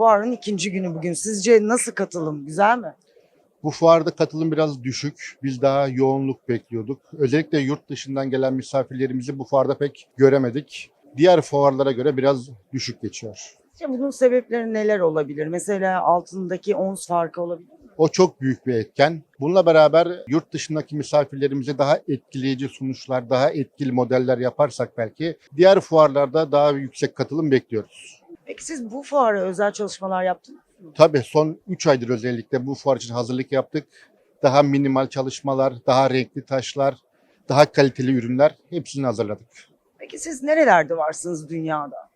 Fuarın ikinci günü bugün. Sizce nasıl katılım? Güzel mi? Bu fuarda katılım biraz düşük. Biz daha yoğunluk bekliyorduk. Özellikle yurt dışından gelen misafirlerimizi bu fuarda pek göremedik. Diğer fuarlara göre biraz düşük geçiyor. Sizce bunun sebepleri neler olabilir? Mesela altındaki ons farkı olabilir mi? O çok büyük bir etken. Bununla beraber yurt dışındaki misafirlerimize daha etkileyici sunuşlar, daha etkili modeller yaparsak belki diğer fuarlarda daha yüksek katılım bekliyoruz. Peki siz bu fuara özel çalışmalar yaptınız mı? Tabii son 3 aydır özellikle bu fuar için hazırlık yaptık. Daha minimal çalışmalar, daha renkli taşlar, daha kaliteli ürünler hepsini hazırladık. Peki siz nerelerde varsınız dünyada?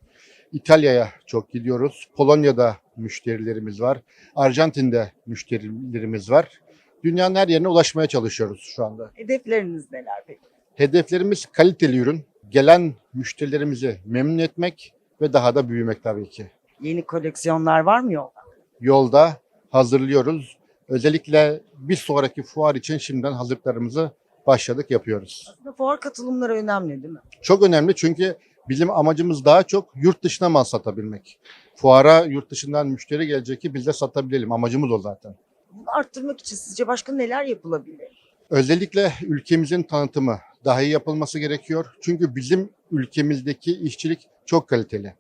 İtalya'ya çok gidiyoruz. Polonya'da müşterilerimiz var. Arjantin'de müşterilerimiz var. Dünyanın her yerine ulaşmaya çalışıyoruz şu anda. Hedefleriniz neler peki? Hedeflerimiz kaliteli ürün, gelen müşterilerimizi memnun etmek ve daha da büyümek tabii ki. Yeni koleksiyonlar var mı yolda? Yolda hazırlıyoruz. Özellikle bir sonraki fuar için şimdiden hazırlıklarımızı başladık yapıyoruz. Aslında fuar katılımları önemli değil mi? Çok önemli çünkü bizim amacımız daha çok yurt dışına mal satabilmek. Fuara yurt dışından müşteri gelecek ki biz de satabilelim. Amacımız o zaten. Bunu arttırmak için sizce başka neler yapılabilir? Özellikle ülkemizin tanıtımı daha iyi yapılması gerekiyor. Çünkü bizim ülkemizdeki işçilik çok kaliteli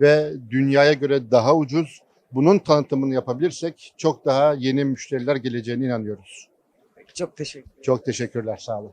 ve dünyaya göre daha ucuz. Bunun tanıtımını yapabilirsek çok daha yeni müşteriler geleceğine inanıyoruz. Çok teşekkür ederim. Çok teşekkürler, sağ olun.